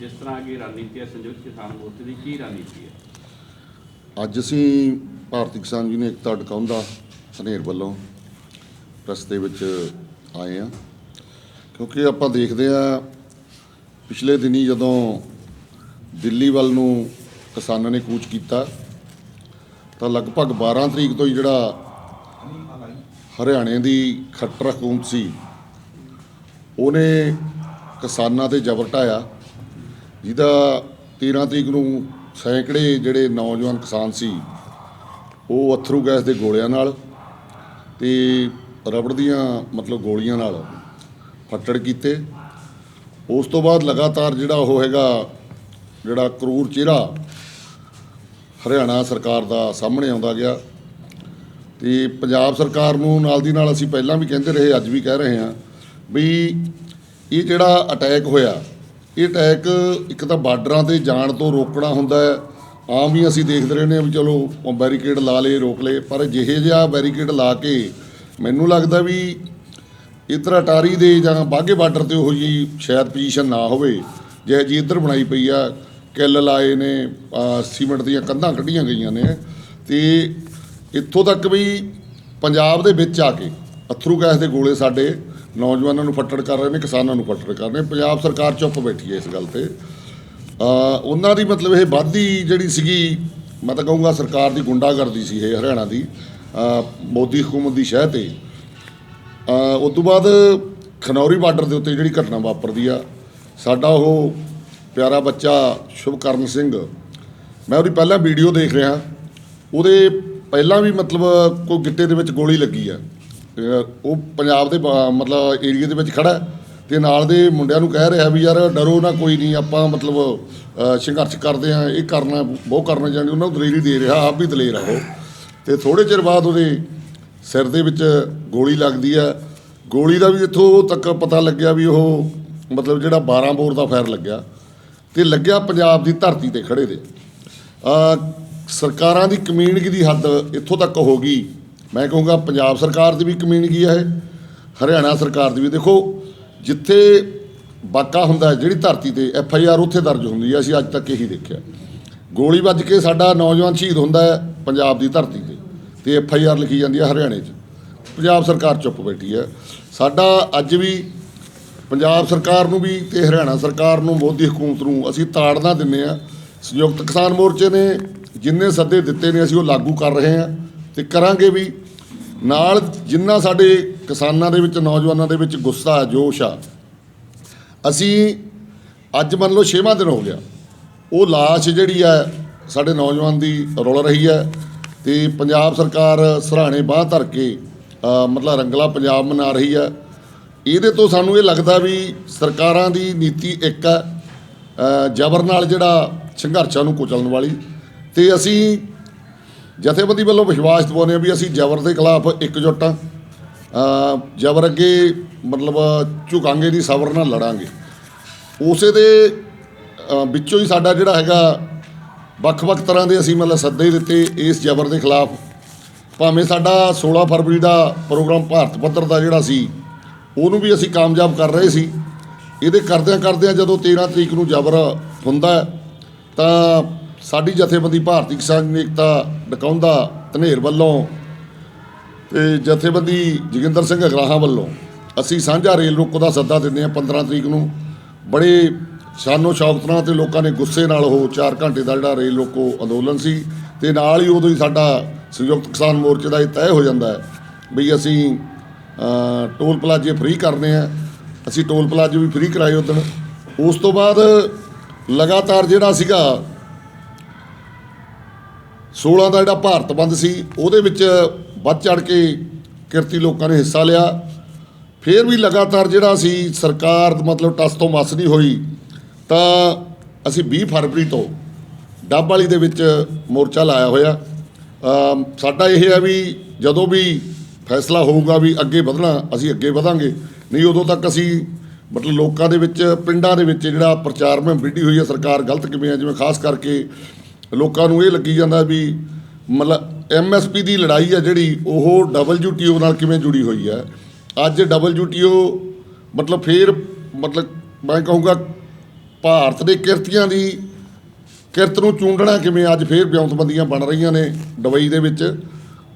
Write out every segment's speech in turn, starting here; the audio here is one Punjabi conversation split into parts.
ਜਿਸ ਤਰ੍ਹਾਂ ਅੱਗੇ ਰਣਨੀਤੀ ਹੈ, ਸੰਯੁਕਤ ਕਿਸਾਨ ਮੋਰਚੇ ਦੀ ਕੀ ਰਣਨੀਤੀ ਹੈ? ਅੱਜ ਅਸੀਂ ਭਾਰਤੀ ਕਿਸਾਨ ਯੂਨੀਅਨ ਏਕਤਾ ਡਕਾਉਂਦਾ ਹਨੇਰ ਵੱਲੋਂ ਰਸਤੇ ਵਿੱਚ ਆਏ ਆ ਕਿਉਂਕਿ ਆਪਾਂ ਦੇਖਦੇ ਆ ਪਿਛਲੇ ਦਿਨੀ ਜਦੋਂ ਦਿੱਲੀ ਵੱਲ ਨੂੰ ਕਿਸਾਨਾਂ ਨੇ ਕੂਚ ਕੀਤਾ, ਤਾਂ ਲਗਭਗ 12 ਤਰੀਕ ਤੋਂ ਹੀ ਜਿਹੜਾ ਹਰਿਆਣੇ ਦੀ ਖੱਟਰ ਹਕੂਮਤ ਸੀ, ਉਹਨੇ ਕਿਸਾਨਾਂ ਤੇ ਜ਼ਬਰ ਢਾਇਆ। ਜਿਹਦਾ 13 ਤਰੀਕ ਨੂੰ ਸੈਂਕੜੇ ਜਿਹੜੇ ਨੌਜਵਾਨ ਕਿਸਾਨ ਸੀ, ਉਹ ਅਥਰੂ ਗੈਸ ਦੇ ਗੋਲਿਆਂ ਨਾਲ ਤੇ ਰਬੜ ਦੀਆਂ ਮਤਲਬ ਗੋਲੀਆਂ ਨਾਲ ਫੱਟੜ ਕੀਤੇ। ਉਸ ਤੋਂ ਬਾਅਦ ਲਗਾਤਾਰ ਜਿਹੜਾ ਉਹ ਹੈਗਾ, ਜਿਹੜਾ ਕਰੂਰ ਚਿਹਰਾ ਹਰਿਆਣਾ ਸਰਕਾਰ ਦਾ ਸਾਹਮਣੇ ਆਉਂਦਾ ਗਿਆ। ਤੇ ਪੰਜਾਬ ਸਰਕਾਰ ਨੂੰ ਨਾਲ ਦੀ ਨਾਲ ਅਸੀਂ ਪਹਿਲਾਂ ਵੀ ਕਹਿੰਦੇ ਰਹੇ, ਅੱਜ ਵੀ ਕਹਿ ਰਹੇ ਹਾਂ ਵੀ ਇਹ ਜਿਹੜਾ ਅਟੈਕ ਹੋਇਆ ਇਹ ਅਟੈਕ ਇੱਕ ਤਾਂ ਬਾਰਡਰਾਂ ਤੇ ਜਾਣ ਤੋਂ ਰੋਕਣਾ ਹੁੰਦਾ ਹੈ। ਆਮ ਹੀ ਅਸੀਂ ਦੇਖਦੇ ਰਹਿੰਦੇ ਹਾਂ ਵੀ ਚਲੋ ਬੈਰੀਕੇਡ ਲਾ ਲਏ, ਰੋਕ ਲਏ। ਪਰ ਜਿਹੇ ਜਿਹਾ ਬੈਰੀਕੇਡ ਲਾ ਕੇ ਮੈਨੂੰ ਲੱਗਦਾ ਵੀ ਇੱਧਰ ਅਟਾਰੀ ਦੇ ਜਾਂ ਬਾਗੇ ਬਾਰਡਰ ਤੇ ਉਹ ਜੀ ਸ਼ਾਇਦ ਪੋਜੀਸ਼ਨ ਨਾ ਹੋਵੇ। ਜਿਹੇ ਜੀ ਇੱਧਰ ਬਣਾਈ ਪਈ ਆ, ਕਿੱਲ ਲਾਏ ਨੇ ਸੀਮੈਂਟ ਦੀਆਂ ਕੰਧਾਂ ਕੱਢੀਆਂ ਗਈਆਂ ਨੇ। ਤੇ ਇੱਥੋਂ ਤੱਕ ਵੀ ਪੰਜਾਬ ਦੇ ਵਿੱਚ ਆ ਕੇ, ਅਥਰੂ ਗੈਸ ਦੇ ਗੋਲੇ ਸਾਡੇ। ਨੌਜਵਾਨਾਂ ਨੂੰ ਫੱਟੜ ਕਰ ਰਹੇ ਨੇ, ਕਿਸਾਨਾਂ ਨੂੰ ਫੱਟੜ ਕਰ ਰਹੇ ਨੇ। ਪੰਜਾਬ ਸਰਕਾਰ ਚੁੱਪ ਬੈਠੀ ਹੈ ਇਸ ਗੱਲ ਤੇ। ਉਹਨਾਂ ਦੀ ਮਤਲਬ ਇਹ ਵਾਧੀ ਜਿਹੜੀ ਸੀਗੀ, ਮੈਂ ਤਾਂ ਕਹੂੰਗਾ ਸਰਕਾਰ ਦੀ ਗੁੰਡਾਗਰਦੀ ਸੀ ਇਹ, ਹਰਿਆਣਾ ਦੀ ਮੋਦੀ ਹਕੂਮਤ ਦੀ ਸ਼ਹਿ ਤੇ। ਅ ਉਸ ਤੋਂ ਬਾਅਦ ਖਨੌਰੀ ਬਾਰਡਰ ਦੇ ਉੱਤੇ ਜਿਹੜੀ ਘਟਨਾ ਵਾਪਰਦੀ ਆ, ਸਾਡਾ ਉਹ ਪਿਆਰਾ ਬੱਚਾ ਸ਼ੁਭਕਰਨ ਸਿੰਘ, ਮੈਂ ਉਹਦੀ ਪਹਿਲਾਂ ਵੀਡੀਓ ਦੇਖ ਰਿਹਾ। ਉਹਦੇ ਪਹਿਲਾਂ ਵੀ ਮਤਲਬ ਕੋਈ ਗਿੱਟੇ ਦੇ ਵਿੱਚ ਗੋਲੀ ਲੱਗੀ ਆ। ਉਹ ਪੰਜਾਬ ਦੇ ਬਾ- ਮਤਲਬ ਏਰੀਆ ਦੇ ਵਿੱਚ ਖੜਾ ਹੈ ਤੇ ਨਾਲ ਦੇ ਮੁੰਡਿਆਂ ਨੂੰ ਕਹਿ ਰਿਹਾ ਵੀ ਯਾਰ ਡਰੋ ਨਾ ਕੋਈ ਨਹੀਂ ਆਪਾਂ ਮਤਲਬ ਅ, ਸੰਘਰਸ਼ ਕਰਦੇ ਆ ਇਹ ਕਰਨਾ ਬਹੁਤ ਕਰਨਾ ਜਾਣੀ ਉਹਨਾਂ ਨੂੰ ਦਲੇਰੀ ਦੇ ਰਿਹਾ ਆਪ ਵੀ ਦਲੇਰ ਆ ਉਹ। ਤੇ ਥੋੜੇ ਚਿਰ ਬਾਅਦ ਉਹਦੇ ਸਿਰ ਦੇ ਵਿੱਚ ਗੋਲੀ ਲੱਗਦੀ ਆ। ਗੋਲੀ ਦਾ ਵੀ ਇੱਥੋਂ ਤੱਕ ਪਤਾ ਲੱਗਿਆ ਵੀ ਉਹ ਮਤਲਬ ਜਿਹੜਾ 12 ਬੋਰ ਦਾ ਫਾਇਰ ਲੱਗਿਆ ਤੇ ਲੱਗਿਆ ਪੰਜਾਬ ਦੀ ਧਰਤੀ ਤੇ ਖੜੇ ਦੇ। ਆ ਸਰਕਾਰਾਂ ਦੀ ਕਮੀਨਗੀ ਦੀ ਹੱਦ ਇੱਥੋਂ ਤੱਕ ਹੋ ਗਈ। ਮੈਂ ਕਹੂੰਗਾ ਪੰਜਾਬ ਸਰਕਾਰ ਦੀ ਵੀ ਕਮਿਊਨਿਟੀ ਹੈ ਹਰਿਆਣਾ ਸਰਕਾਰ ਦੀ ਵੀ। ਦੇਖੋ, ਜਿੱਥੇ ਵਾਕਾ ਹੁੰਦਾ ਜਿਹੜੀ ਧਰਤੀ ਤੇ ਐਫ ਆਈ ਆਰ ਉੱਥੇ ਦਰਜ ਹੁੰਦੀ ਹੈ ਅਸੀਂ ਅੱਜ ਤੱਕ ਇਹੀ ਦੇਖਿਆ। ਗੋਲੀ ਵੱਜ ਕੇ ਸਾਡਾ ਨੌਜਵਾਨ ਸ਼ਹੀਦ ਹੁੰਦਾ ਹੈ ਪੰਜਾਬ ਦੀ ਧਰਤੀ ਤੇ ਤੇ ਐਫ ਆਈ ਆਰ ਲਿਖੀ ਜਾਂਦੀ ਹੈ ਹਰਿਆਣੇ 'ਚ। ਪੰਜਾਬ ਸਰਕਾਰ ਚੁੱਪ ਬੈਠੀ ਹੈ। ਸਾਡਾ ਅੱਜ ਵੀ ਪੰਜਾਬ ਸਰਕਾਰ ਨੂੰ ਵੀ ਤੇ ਹਰਿਆਣਾ ਸਰਕਾਰ ਨੂੰ ਮੋਦੀ ਹਕੂਮਤ ਨੂੰ ਅਸੀਂ ਤਾੜਨਾ ਦਿੰਨੇ ਆ। ਸੰਯੁਕਤ ਕਿਸਾਨ ਮੋਰਚੇ ਨੇ ਜਿੰਨੇ ਸੱਦੇ ਦਿੱਤੇ ਨੇ, ਅਸੀਂ ਉਹ ਲਾਗੂ ਕਰ ਰਹੇ ਹਾਂ। ਤੇ ਕਰਾਂਗੇ ਵੀ ਨਾਲ ਜਿੰਨਾ ਸਾਡੇ ਕਿਸਾਨਾਂ ਦੇ ਵਿੱਚ, ਨੌਜਵਾਨਾਂ ਦੇ ਵਿੱਚ ਗੁੱਸਾ, ਜੋਸ਼ ਆ, ਅਸੀਂ ਅੱਜ ਮੰਨ ਲਓ 6ਵਾਂ ਦਿਨ ਹੋ ਗਿਆ। ਉਹ ਲਾਸ਼ ਜਿਹੜੀ ਹੈ ਸਾਡੇ ਨੌਜਵਾਨ ਦੀ ਰੁਲ ਰਹੀ ਹੈ ਤੇ ਪੰਜਾਬ ਸਰਕਾਰ ਸਰਾਣੇ ਬਾਹ ਧਰ ਕੇ ਮਤਲਬ ਰੰਗਲਾ ਪੰਜਾਬ ਮਨਾ ਰਹੀ ਹੈ ਇਹਦੇ ਤੋਂ ਸਾਨੂੰ ਇਹ ਲੱਗਦਾ ਵੀ ਸਰਕਾਰਾਂ ਦੀ ਨੀਤੀ ਇੱਕ ਹੈ ਜ਼ਬਰ ਨਾਲ ਜਿਹੜਾ ਸੰਘਰਸ਼ਾਂ ਨੂੰ ਕੁਚਲਣ ਵਾਲੀ ਤੇ ਅਸੀਂ ਜਥੇਬੰਦੀ ਵੱਲੋਂ ਵਿਸ਼ਵਾਸ ਦਿਵਾਉਂਦੇ ਹਾਂ ਵੀ ਅਸੀਂ ਜ਼ਬਰ ਦੇ ਖਿਲਾਫ ਇਕਜੁੱਟ ਹਾਂ। ਜ਼ਬਰ ਅੱਗੇ ਮਤਲਬ ਝੁਕਾਂਗੇ ਨਹੀਂ, ਸਬਰ ਨਾਲ ਲੜਾਂਗੇ। ਉਸੇ ਦੇ ਵਿੱਚੋਂ ਹੀ ਸਾਡਾ ਜਿਹੜਾ ਹੈਗਾ ਵੱਖ-ਵੱਖ ਤਰ੍ਹਾਂ ਦੇ ਅਸੀਂ ਮਤਲਬ ਸੱਦੇ ਦਿੱਤੇ ਇਸ ਜ਼ਬਰ ਦੇ ਖਿਲਾਫ। ਭਾਵੇਂ ਸਾਡਾ 16 ਫਰਵਰੀ ਦਾ ਪ੍ਰੋਗਰਾਮ ਭਾਰਤ ਪੱਧਰ ਦਾ ਜਿਹੜਾ ਸੀ, ਉਹਨੂੰ ਵੀ ਅਸੀਂ ਕਾਮਯਾਬ ਕਰ ਰਹੇ ਸੀ। ਇਹਦੇ ਕਰਦਿਆਂ ਕਰਦਿਆਂ ਜਦੋਂ 13 ਤਰੀਕ ਨੂੰ ਜ਼ਬਰ ਹੁੰਦਾ ਤਾਂ ਸਾਡੀ ਜਥੇਬੰਦੀ ਭਾਰਤੀ ਕਿਸਾਨ ਏਕਤਾ ਡਕਾਉਂਦਾ ਧਨੇਰ ਵੱਲੋਂ ਤੇ ਜਥੇਬੰਦੀ ਜੋਗਿੰਦਰ ਸਿੰਘ ਅਗਰਾਹਾਂ ਵੱਲੋਂ ਅਸੀਂ ਸਾਂਝਾ ਰੇਲ ਰੋਕੋ ਦਾ ਸੱਦਾ ਦਿੰਦੇ ਹਾਂ 15 ਤਰੀਕ ਨੂੰ। ਬੜੇ ਸ਼ਾਨੋ ਸ਼ੌਕਤ ਨਾਲ ਤੇ ਲੋਕਾਂ ਨੇ ਗੁੱਸੇ ਨਾਲ ਉਹ 4 ਘੰਟੇ ਦਾ ਜਿਹੜਾ ਰੇਲ ਰੋਕੋ ਅੰਦੋਲਨ ਸੀ ਤੇ ਨਾਲ ਹੀ ਉਦੋਂ ਹੀ ਸਾਡਾ ਸੰਯੁਕਤ ਕਿਸਾਨ ਮੋਰਚੇ ਦਾ ਇਹ ਤੈਅ ਹੋ ਜਾਂਦਾ ਹੈ ਵੀ ਅਸੀਂ ਟੋਲ ਪਲਾਜ਼ੇ ਫ੍ਰੀ ਕਰਨੇ ਆ। ਅਸੀਂ ਟੋਲ ਪਲਾਜ਼ੇ ਵੀ ਫ੍ਰੀ ਕਰਾਏ ਉਦੋਂ ਉਸ ਤੋਂ ਬਾਅਦ ਲਗਾਤਾਰ ਜਿਹੜਾ ਸੀਗਾ 16 ਦਾ ਜਿਹੜਾ ਭਾਰਤ ਬੰਦ ਸੀ, ਉਹਦੇ ਵਿੱਚ ਵੱਧ ਚੜ ਕੇ ਕਿਰਤੀ ਲੋਕਾਂ ਨੇ ਹਿੱਸਾ ਲਿਆ। ਫਿਰ ਵੀ ਲਗਾਤਾਰ ਜਿਹੜਾ ਸੀ ਸਰਕਾਰ ਮਤਲਬ ਟਸ ਤੋਂ ਮਸ ਨਹੀਂ ਹੋਈ, ਤਾਂ ਅਸੀਂ 20 ਫਰਵਰੀ ਤੋਂ ਡੱਬ ਵਾਲੀ ਦੇ ਵਿੱਚ ਮੋਰਚਾ ਲਾਇਆ ਹੋਇਆ। ਸਾਡਾ ਇਹ ਹੈ ਵੀ ਜਦੋਂ ਵੀ ਫੈਸਲਾ ਹੋਊਗਾ ਵੀ ਅੱਗੇ ਵਧਣਾ, ਅਸੀਂ ਅੱਗੇ ਵਧਾਂਗੇ। ਨਹੀਂ, ਉਦੋਂ ਤੱਕ ਅਸੀਂ ਮਤਲਬ ਲੋਕਾਂ ਦੇ ਵਿੱਚ, ਪਿੰਡਾਂ ਦੇ ਵਿੱਚ ਜਿਹੜਾ ਪ੍ਰਚਾਰ ਮੈਂ ਵਿੱਢੀ ਹੋਈ ਹੈ, ਸਰਕਾਰ ਗਲਤ ਕਿਵੇਂ ਹੈ, ਜਿਵੇਂ ਖਾਸ ਕਰਕੇ ਲੋਕਾਂ ਨੂੰ ਇਹ ਲੱਗੀ ਜਾਂਦਾ ਵੀ ਮਤਲਬ ਐਮਐਸਪੀ ਦੀ ਲੜਾਈ ਹੈ ਜਿਹੜੀ, ਉਹ ਡਬਲਯੂਟੀਓ ਨਾਲ ਕਿਵੇਂ ਜੁੜੀ ਹੋਈ ਹੈ ਅੱਜ ਡਬਲਯੂਟੀਓ ਮਤਲਬ ਫੇਰ ਮਤਲਬ ਮੈਂ ਕਹੂੰਗਾ ਭਾਰਤ ਦੇ ਕਿਰਤੀਆਂ ਦੀ ਕਿਰਤ ਨੂੰ ਚੂੰਡਣਾ ਕਿਵੇਂ ਅੱਜ ਫੇਰ ਵਿਉਂਤਬੰਦੀਆਂ ਬਣ ਰਹੀਆਂ ਨੇ ਦੁਬਈ ਦੇ ਵਿੱਚ।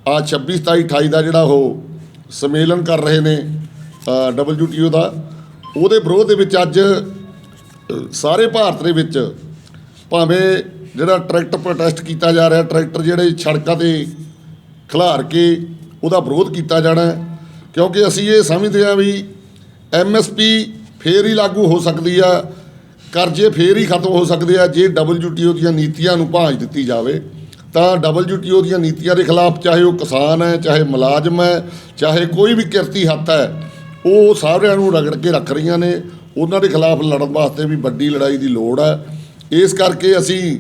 ਆ 26 27 28 ਦਾ ਜਿਹੜਾ ਉਹ ਸੰਮੇਲਨ ਕਰ ਰਹੇ ਨੇ WTO ਦਾ। ਉਹਦੇ ਵਿਰੋਧ ਦੇ ਵਿੱਚ ਅੱਜ ਸਾਰੇ ਭਾਰਤ ਦੇ ਵਿੱਚ ਭਾਵੇਂ ਜਿਹੜਾ ਟਰੈਕਟਰ ਪ੍ਰੋਟੈਸਟ ਕੀਤਾ ਜਾ ਰਿਹਾ, ਟਰੈਕਟਰ ਜਿਹੜੇ ਸੜਕਾਂ ਤੇ ਖਿਲਾਰ ਕੇ ਉਹਦਾ ਵਿਰੋਧ ਕੀਤਾ ਜਾਣਾ ਕਿਉਂਕਿ ਅਸੀਂ ਇਹ ਸਮਝਦੇ ਹਾਂ ਵੀ ਐਮਐਸਪੀ ਫੇਰ ਹੀ ਲਾਗੂ ਹੋ ਸਕਦੀ ਆ, ਕਰਜ਼ੇ ਫੇਰ ਹੀ ਖਤਮ ਹੋ ਸਕਦੇ ਆ, ਜੇ WTO ਦੀਆਂ ਨੀਤੀਆਂ ਨੂੰ ਭਾਂਜ ਦਿੱਤੀ ਜਾਵੇ, ਤਾਂ WTO ਦੀਆਂ ਨੀਤੀਆਂ ਦੇ ਖਿਲਾਫ ਚਾਹੇ ਉਹ ਕਿਸਾਨ ਹੈ, ਚਾਹੇ ਮੁਲਾਜ਼ਮ ਹੈ, ਚਾਹੇ ਕੋਈ ਵੀ ਕਿਰਤੀ ਹੱਤ ਹੈ, ਉਹ ਸਾਰਿਆਂ ਨੂੰ ਰਗੜ ਕੇ ਰੱਖ ਰਹੀਆਂ ਨੇ। ਉਹਨਾਂ ਦੇ ਖਿਲਾਫ ਲੜਨ ਵਾਸਤੇ ਵੀ ਵੱਡੀ ਲੜਾਈ ਦੀ ਲੋੜ ਹੈ। ਇਸ ਕਰਕੇ ਅਸੀਂ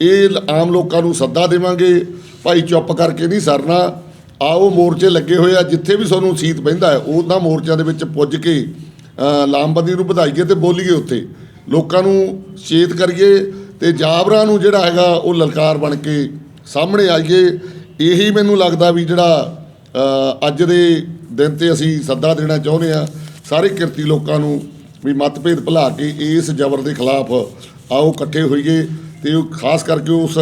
ਇਹ ਆਮ ਲੋਕਾਂ ਨੂੰ ਸੱਦਾ ਦੇਵਾਂਗੇ ਭਾਈ ਚੁੱਪ ਕਰਕੇ ਨਹੀਂ ਸਰਨਾ। ਆਓ ਮੋਰਚੇ ਲੱਗੇ ਹੋਏ ਆ ਜਿੱਥੇ ਵੀ ਸਾਨੂੰ ਸੀਤ ਪੈਂਦਾ ਹੈ ਉਹਨਾਂ ਮੋਰਚਿਆਂ ਦੇ ਵਿੱਚ ਪੁੱਜ ਕੇ ਅ, ਲਾਮਬੰਦੀ ਨੂੰ ਵਧਾਈਏ ਤੇ ਬੋਲੀਏ ਉੱਥੇ। ਲੋਕਾਂ ਨੂੰ ਚੇਤ ਕਰੀਏ ਤੇ ਜਾਬਰਾਂ ਨੂੰ ਜਿਹੜਾ ਹੈਗਾ ਉਹ ਲਲਕਾਰ ਬਣ ਕੇ ਸਾਹਮਣੇ ਆਈਏ। ਇਹੀ ਮੈਨੂੰ ਲੱਗਦਾ ਵੀ ਜਿਹੜਾ ਅੱਜ ਦੇ ਦਿਨ ਤੇ ਅਸੀਂ ਸੱਦਾ ਦੇਣਾ ਚਾਹੁੰਦੇ ਆ ਸਾਰੇ ਕਿਰਤੀ ਲੋਕਾਂ ਨੂੰ ਵੀ ਮਤਭੇਦ ਭੁਲਾ ਕੇ ਇਸ ਜ਼ਬਰ ਦੇ ਖਿਲਾਫ ਆਓ ਇਕੱਠੇ ਹੋਈਏ। ਤੇ ਉਹ ਖਾਸ ਕਰਕੇ ਉਸ